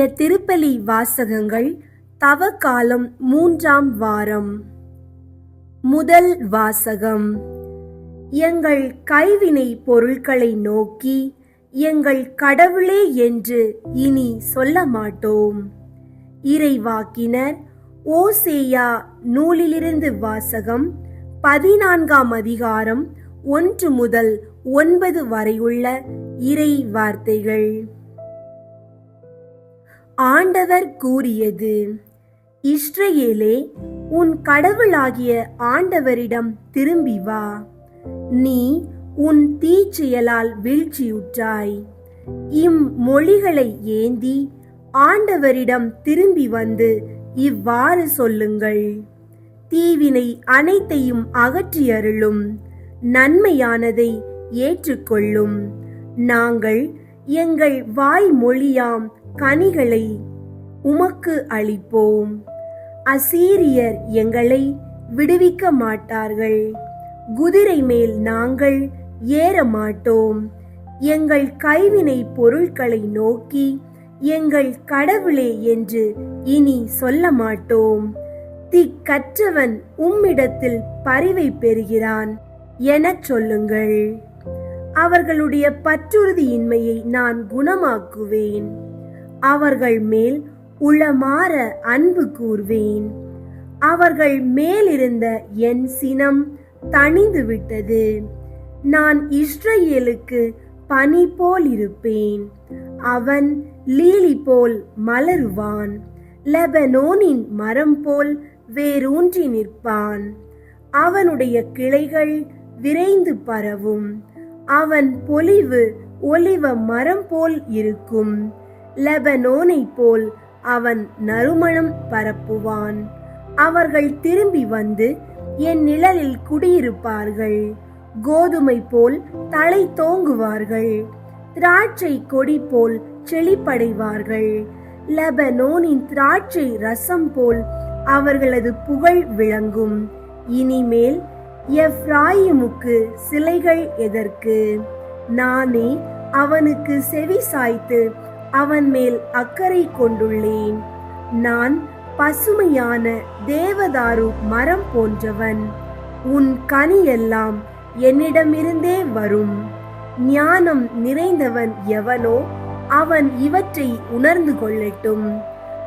இன்றைய திருப்பலி வாசகங்கள் தவக்காலம் மூன்றாம் வாரம். முதல் வாசகம். எங்கள் கைவினை பொருட்களை நோக்கி எங்கள் கடவுளே என்று இனி சொல்ல மாட்டோம் இறைவாக்கினர் ஓசேயா நூலிலிருந்து வாசகம் பதினான்காம் அதிகாரம் ஒன்று முதல் ஒன்பது வரையுள்ள இறை வார்த்தைகள். ஆண்டவர் கூறியது இஸ்ரேலே உன் கடவுளாகிய ஆண்டவரிடம் திரும்பி வா. நீ உன் தீச்செயலால் வீழ்ச்சியுற்றாய். இம் மொழிகளை ஏந்தி ஆண்டவரிடம் திரும்பி வந்து இவ்வாறு சொல்லுங்கள். தீவினை அனைத்தையும் அகற்றியருளும் நன்மையானதை ஏற்றுக்கொள்ளும். நாங்கள் எங்கள் வாய்மொழியாம் கனிகளை உமக்கு அளிப்போம். அசீரியர் எங்களை விடுவிக்க மாட்டார்கள். குதிரை மேல் நாங்கள் ஏற மாட்டோம். எங்கள் கைவினை பொருட்களை நோக்கி எங்கள் கடவுளே என்று இனி சொல்ல மாட்டோம். திக்கற்றவன் உம்மிடத்தில் பரிவை பெறுகிறான் எனச் சொல்லுங்கள். அவர்களுடைய பற்றுறுதியின்மையை நான் குணமாக்குவேன். அவர்கள் மேல் உளமாற அன்பு கூர்வேன். அவர்கள் மேலிருந்த என் சினம் தணிந்து விட்டது. நான் இஸ்ரேலுக்கு பனி போல் இருப்பேன். அவன் லீலி போல் மலருவான். லெபனோனின் மரம் போல் வேரூன்றி நிற்பான். அவனுடைய கிளைகள் விரைந்து பரவும். அவன் பொலிவு ஒலிவ மரம் போல் இருக்கும். லெபனோனை போல் அவன் நறுமணம் பரப்புவான். அவர்கள் திரும்பி வந்து என் நிழலில் குடியிருப்பார்கள். கோதுமை போல் தலை தோங்குவார்கள். திராட்சை கொடி போல் செழிப்படைவார்கள். லெபனோனின் திராட்சை ரசம் போல் அவர்களது புகழ் விளங்கும். இனிமேல் எஃப்ராயிமுக்கு சிலைகள் எதற்கு? நானே அவனுக்கு செவி சாய்த்து அவன் மேல் அக்கறை கொண்டுள்ளேன். நான் பசுமையான தேவதாரு மரம் போன்றவன். உன் கனியெல்லாம் என்னிடமிருந்தே வரும். ஞானம் நிறைந்தவன் எவனோ அவன் இவற்றை உணர்ந்து கொள்ளட்டும்.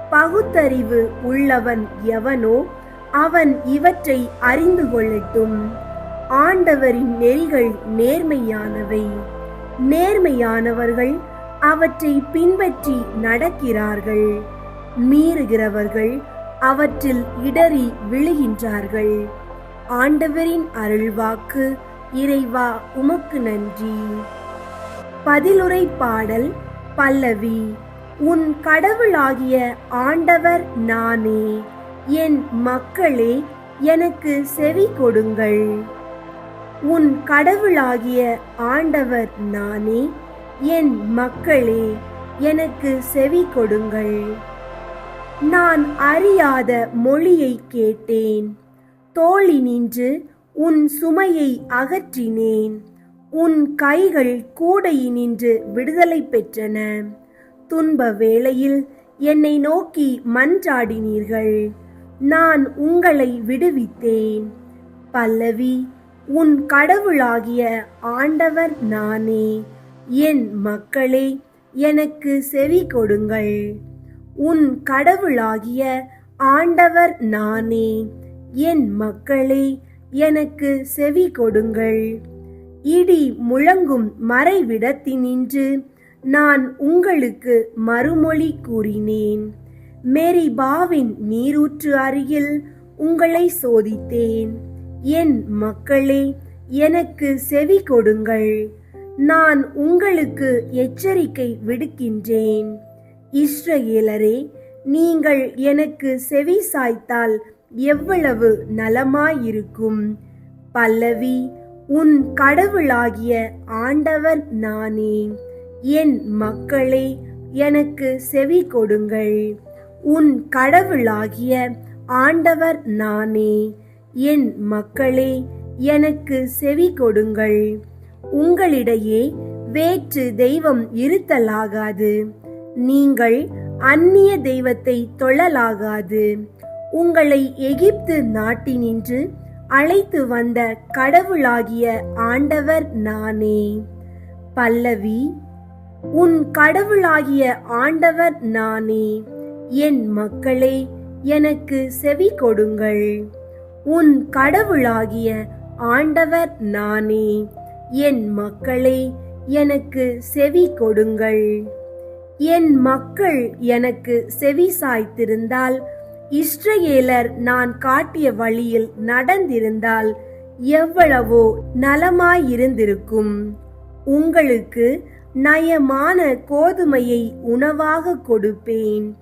பகுத்தறிவு உள்ளவன் எவனோ அவன் இவற்றை அறிந்து கொள்ளட்டும். ஆண்டவரின் நெறிகள் நேர்மையானவை. நேர்மையானவர்கள் அவற்றை பின்பற்றி நடக்கிறார்கள். மீறுகிறவர்கள் அவற்றில் இடறி விழுகின்றார்கள். ஆண்டவரின் அருள்வாக்கு இறைவா உமக்கு நன்றி. பதிலுரை பாடல் பல்லவி உன் கடவுளாகிய ஆண்டவர் நானே என் மக்களே எனக்கு செவி கொடுங்கள். உன் கடவுளாகிய ஆண்டவர் நானே என் மக்களே எனக்கு செவி கொடுங்கள். நான் அறியாத மொழியை கேட்டேன். தோழி நின்று உன் சுமையை அகற்றினேன். உன் கைகள் கூடையினின்று விடுதலை பெற்றன. துன்ப வேளையில் என்னை நோக்கி மன்றாடினீர்கள். நான் உங்களை விடுவித்தேன். பல்லவி உன் கடவுளாகிய ஆண்டவர் நானே. என் மக்களே எனக்கு செவி கொடுங்கள். உன் கடவுளாகிய ஆண்டவர் நானே. என் மக்களே எனக்கு செவி கொடுங்கள். இடி முழங்கும் மறைவிடத்தினின்று நான் உங்களுக்கு மறுமொழி கூறினேன். மேரிபாவின் நீரூற்று அருகில் உங்களை சோதித்தேன். என் மக்களே எனக்கு செவி கொடுங்கள். நான் உங்களுக்கு எச்சரிக்கை விடுக்கின்றேன். இஸ்ரேலரே நீங்கள் எனக்கு செவி சாய்த்தால் எவ்வளவு நலமாயிருக்கும். பல்லவி உன் கடவுளாகிய ஆண்டவர் நானே. என் மக்களே எனக்கு செவி கொடுங்கள். உன் கடவுளாகிய ஆண்டவர் நானே. என் மக்களே எனக்கு செவி கொடுங்கள். உங்களிடையே வேற்று தெய்வம் இருத்தலாகாது. நீங்கள் அந்நிய தெய்வத்தை தொழலாகாது. உங்களை எகிப்து நாட்டினின்று அழைத்து வந்த கடவுளாகிய ஆண்டவர் நானே. பல்லவி உன் கடவுளாகிய ஆண்டவர் நானே. என் மக்களே எனக்கு செவி கொடுங்கள். உன் கடவுளாகிய ஆண்டவர் நானே. என் மக்களே எனக்கு செவி கொடுங்கள். என் மக்கள் எனக்கு செவி சாய்த்திருந்தால் இஸ்ரேலர் நான் காட்டிய வழியில் நடந்திருந்தால் எவ்வளவோ நலமாயிருந்திருக்கும். உங்களுக்கு நயமான கோதுமையை உணவாக கொடுப்பேன்.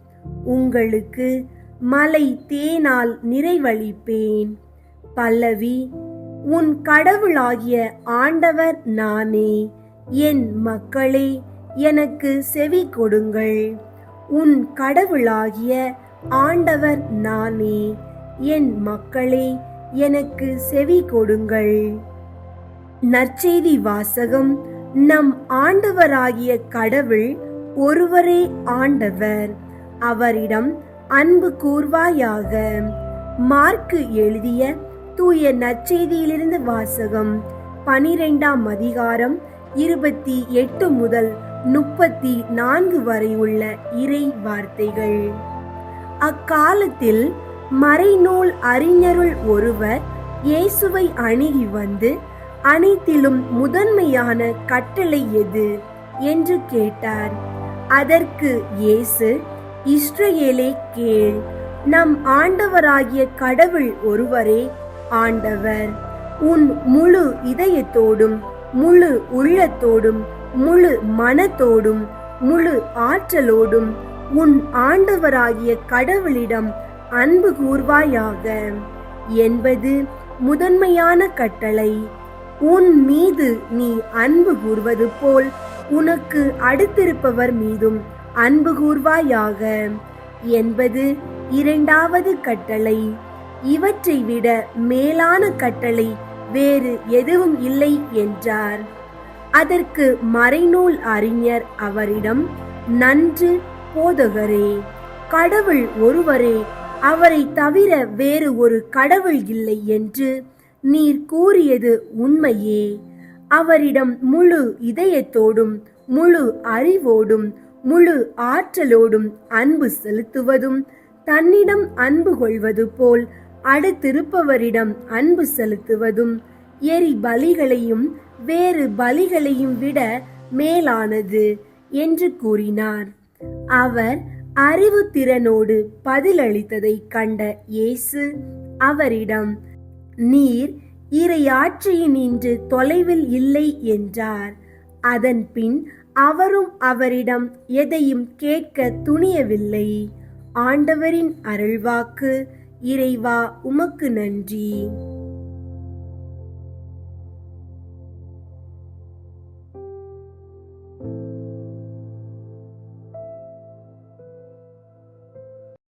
உங்களுக்கு மலை தேனால் நிறைவளிப்பேன். பல்லவி உன் கடவுளாகிய ஆண்டவர் நானே. என் மக்களே எனக்கு செவி கொடுங்கள். உன் கடவுளாகிய ஆண்டவர் நானே. என் மக்களே எனக்கு செவி கொடுங்கள். நற்செய்தி வாசகம். நம் ஆண்டவராகிய கடவுள் ஒருவரே ஆண்டவர். அவரிடம் அன்பு கூர்வாயாக. மார்க்கு எழுதிய தூய நற்செய்தியிலிருந்து வாசகம். பனிரெண்டாம் அதிகாரம் இருபத்தி எட்டு முதல் முப்பத்தி நான்கு வரை உள்ள இறை வார்த்தைகள். அக்காலத்தில் மறைநூல் அறிஞருள் ஒருவர் இயேசுவை அணுகி வந்து அனைத்திலும் முதன்மையான கட்டளை எது? என்று கேட்டார். அதற்கு இயேசு இஸ்ரேலே கேள் நம் ஆண்டவராகிய கடவுள் ஒருவரே ஆண்டவர் உன் முழு இதயத்தோடும் முழு உள்ளத்தோடும் முழு மனத்தோடும் முழு ஆற்றலோடும் உன் ஆண்டவராகிய கடவுளிடம் அன்பு கூர்வாயாக. என்பது முதன்மையான கட்டளை. உன் மீது நீ அன்பு கூர்வது போல் உனக்கு அடுத்திருப்பவர் மீதும் அன்பு கூர்வாயாக. என்பது இரண்டாவது கட்டளை. இவற்றை விட மேலான கட்டளை வேறு எதுவும் இல்லை என்றார். அதற்கு மறைநூல் அறிஞர் அவரிடம் நன்று போதகரே கடவுள் ஒருவரே அவரை தவிர வேறு ஒரு கடவுள் இல்லை என்று நீர் கூறியது உண்மையே. அவரிடம் முழு இதயத்தோடும் முழு அறிவோடும் முழு ஆற்றலோடும் அன்பு செலுத்துவதும் தன்னிடம் அன்பு கொள்வது போல் அடுத்திருப்பவரிடம் அன்பு செலுத்துவதும் எரி பலிகளையும் வேறு பலிகளையும் விட மேலானது என்று கூறினார். அவர் அறிவு திறனோடு பதிலளித்ததை கண்ட இயேசு அவரிடம் நீர் இறையாட்சியினின்று தொலைவில் இல்லை என்றார். அதன் பின் அவரும் அவரிடம் எதையும் கேட்க துணியவில்லை. ஆண்டவரின் அருள்வாக்கு இறைவா உமக்கு நன்றி.